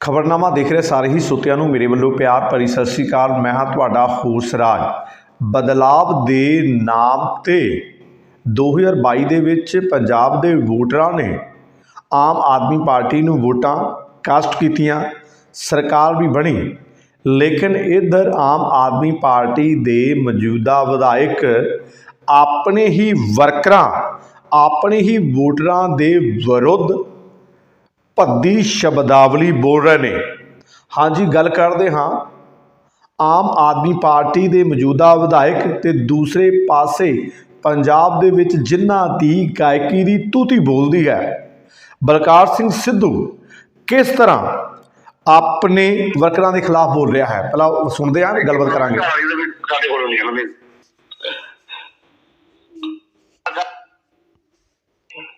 ਖਬਰਨਾਮਾ ਦੇਖ ਰਹੇ, ਸਾਰੇ ਹੀ ਸੁਤਿਆਂ ਨੂੰ ਮੇਰੇ ਵੱਲੋਂ ਪਿਆਰ ਭਰੀ ਸਤਿ ਸ਼੍ਰੀ ਅਕਾਲ। ਮੈਂ ਹਾਂ ਤੁਹਾਡਾ ਹੋਸ ਰਾਜ। ਬਦਲਾਵ ਦੇ ਨਾਮ ਤੇ 2022 ਦੇ ਵਿੱਚ ਪੰਜਾਬ ਦੇ ਵੋਟਰਾਂ ਨੇ ਆਮ ਆਦਮੀ ਪਾਰਟੀ ਨੂੰ ਵੋਟਾਂ ਕਾਸਟ ਕੀਤੀਆਂ, ਸਰਕਾਰ ਵੀ ਬਣੀ। ਲੇਕਿਨ ਇਧਰ ਆਮ ਆਦਮੀ ਪਾਰਟੀ ਦੇ ਮੌਜੂਦਾ ਵਿਧਾਇਕ ਆਪਣੇ ਹੀ ਵਰਕਰਾਂ, ਆਪਣੇ ਹੀ ਵੋਟਰਾਂ ਦੇ ਵਿਰੁੱਧ ਭੱਦੀ ਸ਼ਬਦਾਵਲੀ ਬੋਲ ਰਹੇ ਨੇ। ਹਾਂਜੀ, ਗੱਲ ਕਰਦੇ ਹਾਂ। ਆਮ ਆਦਮੀ ਪਾਰਟੀ ਦੇ ਮੌਜੂਦਾ ਵਿਧਾਇਕ ਤੇ ਦੂਸਰੇ ਪਾਸੇ ਪੰਜਾਬ ਦੇ ਵਿੱਚ ਜਿਨ੍ਹਾਂ ਦੀ ਗਾਇਕੀ ਦੀ ਤੂਤੀ ਬੋਲਦੀ ਹੈ, ਬਲਕਾਰ ਸਿੰਘ ਸਿੱਧੂ ਕਿਸ ਤਰ੍ਹਾਂ ਆਪਣੇ ਵਰਕਰਾਂ ਦੇ ਖਿਲਾਫ ਬੋਲ ਰਿਹਾ ਹੈ? ਪਹਿਲਾਂ ਸੁਣਦੇ ਹਾਂ ਗੱਲਬਾਤ ਕਰਾਂਗੇ। ਸਾਡੇ ਕੋਲ ਨਹੀਂ ਹਨ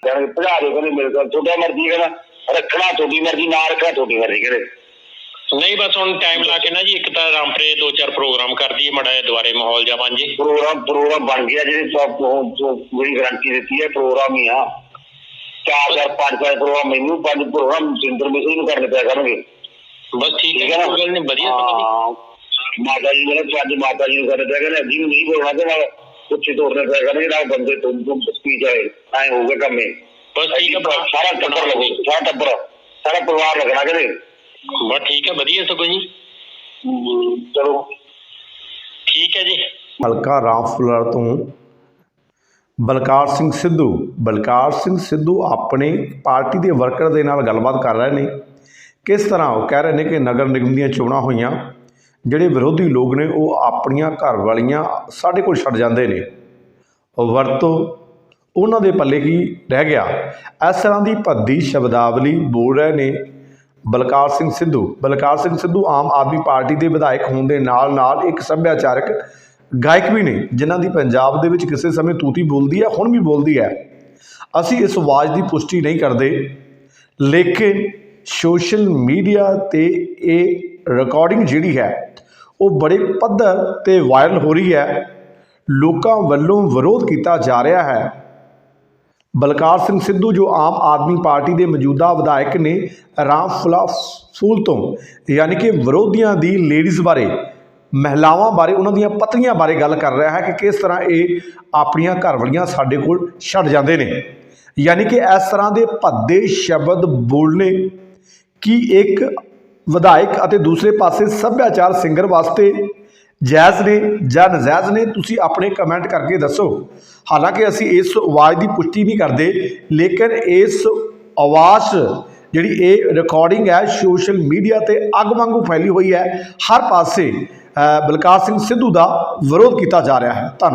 ਕਹਿੰਦੇ ਭਜਾ ਦੇ ਕਹਿੰਦੇ ਮੇਰੇ ਕੋਲ ਤੁਹਾਡਾ ਮਰਜ਼ੀ ਕਹਿੰਦਾ। ਰੱਖਣਾ ਤੁਹਾਡੀ ਮਰਜ਼ੀ ਨਾ ਰੱਖਣਾ ਤੁਹਾਡੀ ਮਰਜ਼ੀ ਕਹਿੰਦੇ ਨਹੀਂ ਬਸ ਹੁਣ ਟਾਈਮ ਲਾ ਕੇ ਨਾ ਜੀ ਇੱਕ ਤਾਂ ਰਾਮਪਰੇ ਦੋ ਚਾਰ ਪ੍ਰੋਗਰਾਮ ਕਰ ਦਈਏ ਮੜਾ ਦੁਆਰੇ ਮਾਹੌਲ ਜਾ ਬਣ ਜੇ ਪ੍ਰੋਗਰਾਮ ਪ੍ਰੋਗਰਾਮ ਬਣ ਗਿਆ ਜਿਹੜੇ ਸਭ ਉਹ ਜੋ ਜਿਹੜੀ ਗਾਰੰਟੀ ਦਿੱਤੀ ਹੈ ਪ੍ਰੋਗਰਾਮ ਹੀ ਆ ਚਾਰ ਚਾਰ ਪੰਜ ਪੰਜ ਪ੍ਰੋਗਰਾਮ ਮੈਨੂੰ ਪੰਜ ਪ੍ਰੋਗਰਾਮ ਸਿੰਦਰ ਮਿਸਰੀ ਨੂੰ ਕਰਨੇ ਪਿਆ ਕਰਨਗੇ ਬਸ ਠੀਕ ਠੀਕ ਹੈ ਹੈ ਕੋਈ ਗੱਲ ਨਹੀਂ ਵਧੀਆ ਸਮਾਂ ਜੀ ਹਾਂ। ਮਾਤਾ ਜੀ ਨੇ ਪੰਜ ਮਾਤਾ ਜੀ ਨੂੰ ਕਰਨੇ ਪਿਆ ਕਰਨਗੇ ਜੀ ਨਹੀਂ ਬੋਲਣਾ ਤੇ ਨਾਲ ਉੱਚੀ ਤੋੜਨੇ ਪਿਆ ਕਰਨਗੇ ਨਾਲ ਬੰਦੇ ਤੋਂ ਤੋਂ ਸਪੀਚ ਆਏ ਐ ਹੋਊਗਾ ਕੰਮ ਇਹ ਬਸ ਠੀਕ ਹੈ ਸਾਰਾ ਟੱਬਰ ਲੱਗੂ ਸਾਰਾ ਟੱਬਰ ਸਾਰਾ ਪਰਿਵਾਰ ਲੱਗਣਾ ਕਦੇ ਬਸ ਠੀਕ ਹੈ ਵਧੀਆ ਸਗੋਂ ਜੀ। ਚਲੋ। ਠੀਕ ਹੈ ਜੀ। ਹਲਕਾ ਰਾਮਫੁਲਰ ਤੋਂ ਬਲਕਾਰ ਸਿੰਘ ਸਿੱਧੂ। ਬਲਕਾਰ ਸਿੰਘ ਸਿੱਧੂ ਆਪਣੇ ਪਾਰਟੀ ਦੇ ਵਰਕਰ ਦੇ ਨਾਲ ਗੱਲਬਾਤ ਕਰ ਰਹੇ ਨੇ। ਕਿਸ ਤਰ੍ਹਾਂ ਉਹ ਕਹਿ ਰਹੇ ਨੇ ਕਿ ਨਗਰ ਨਿਗਮ ਦੀਆਂ ਚੋਣਾਂ ਹੋਈਆਂ ਜਿਹੜੇ ਵਿਰੋਧੀ ਲੋਕ ਨੇ ਉਹ ਆਪਣੀਆਂ ਘਰ ਵਾਲੀਆਂ ਸਾਡੇ ਕੋਲ ਛੱਡ ਜਾਂਦੇ ਨੇ। ਉਹ ਵਰਤੋ ਉਹਨਾਂ ਦੇ ਪੱਲੇ ਕੀ ਰਹਿ ਗਿਆ। ਇਸ ਤਰ੍ਹਾਂ ਦੀ ਭੱਦੀ ਸ਼ਬਦਾਵਲੀ ਬੋਲ ਰਹੇ ਨੇ ਬਲਕਾਰ ਸਿੰਘ ਸਿੱਧੂ। ਬਲਕਾਰ ਸਿੰਘ ਸਿੱਧੂ ਆਮ ਆਦਮੀ ਪਾਰਟੀ ਦੇ ਵਿਧਾਇਕ ਹੋਣ ਦੇ ਨਾਲ ਨਾਲ ਇੱਕ ਸੱਭਿਆਚਾਰਕ ਗਾਇਕ ਵੀ ਨੇ, ਜਿਨ੍ਹਾਂ ਦੀ ਪੰਜਾਬ ਦੇ ਵਿੱਚ ਕਿਸੇ ਸਮੇਂ ਤੂਤੀ ਬੋਲਦੀ ਹੈ, ਹੁਣ ਵੀ ਬੋਲਦੀ ਹੈ। ਅਸੀਂ ਇਸ ਆਵਾਜ਼ ਦੀ ਪੁਸ਼ਟੀ ਨਹੀਂ ਕਰਦੇ। ਲੇਕਿਨ ਸੋਸ਼ਲ ਮੀਡੀਆ ਤੇ ਇਹ ਰਿਕਾਰਡਿੰਗ ਜਿਹੜੀ ਹੈ, ਉਹ ਬੜੇ ਪੱਧਰ ਤੇ ਵਾਇਰਲ ਹੋ ਰਹੀ ਹੈ। ਲੋਕਾਂ ਵੱਲੋਂ ਵਿਰੋਧ ਕੀਤਾ ਜਾ ਰਿਹਾ ਹੈ। ਬਲਕਾਰ ਸਿੰਘ ਸਿੱਧੂ, ਜੋ ਆਮ ਆਦਮੀ ਪਾਰਟੀ ਦੇ ਮੌਜੂਦਾ ਵਿਧਾਇਕ ਨੇ ਰਾਮਫੁਲਾ ਫੂਲ ਤੋਂ, ਯਾਨੀ ਕਿ ਵਿਰੋਧੀਆਂ ਦੀ ਲੇਡੀਜ਼ ਬਾਰੇ, ਮਹਿਲਾਵਾਂ ਬਾਰੇ, ਉਹਨਾਂ ਦੀਆਂ ਪਤਨੀਆਂ ਬਾਰੇ ਗੱਲ ਕਰ ਰਿਹਾ ਹੈ ਕਿ ਕਿਸ ਤਰ੍ਹਾਂ ਇਹ ਆਪਣੀਆਂ ਘਰਵਾਲੀਆਂ ਸਾਡੇ ਕੋਲ ਛੱਡ ਜਾਂਦੇ ਨੇ। ਯਾਨੀ ਕਿ ਇਸ ਤਰ੍ਹਾਂ ਦੇ ਭੱਦੇ ਸ਼ਬਦ ਬੋਲਣੇ ਕੀ ਇੱਕ ਵਿਧਾਇਕ ਅਤੇ ਦੂਸਰੇ ਪਾਸੇ ਸੱਭਿਆਚਾਰ ਸਿੰਗਰ ਵਾਸਤੇ ਜਾਇਜ਼ ਨੇ ਜਾਂ ਨਜਾਇਜ਼ ਨੇ ਤੁਸੀਂ ਆਪਣੇ ਕਮੈਂਟ ਕਰਕੇ ਦੱਸੋ। ਹਾਲਾਂਕਿ ਅਸੀਂ ਇਸ ਆਵਾਜ਼ ਦੀ ਪੁਸ਼ਟੀ ਨਹੀਂ ਕਰਦੇ ਲੇਕਿਨ ਇਸ ਆਵਾਜ਼ ਜਿਹੜੀ ਇਹ ਰਿਕਾਰਡਿੰਗ ਹੈ ਸੋਸ਼ਲ ਮੀਡੀਆ ਤੇ ਅੱਗ ਵਾਂਗੂ ਫੈਲੀ ਹੋਈ ਹੈ ਹਰ ਪਾਸੇ ਅ, ਬਲਕਾਰ ਸਿੰਘ ਸਿੱਧੂ ਦਾ ਵਿਰੋਧ ਕੀਤਾ ਜਾ ਰਿਹਾ ਹੈ। ਧੰਨਵਾਦ।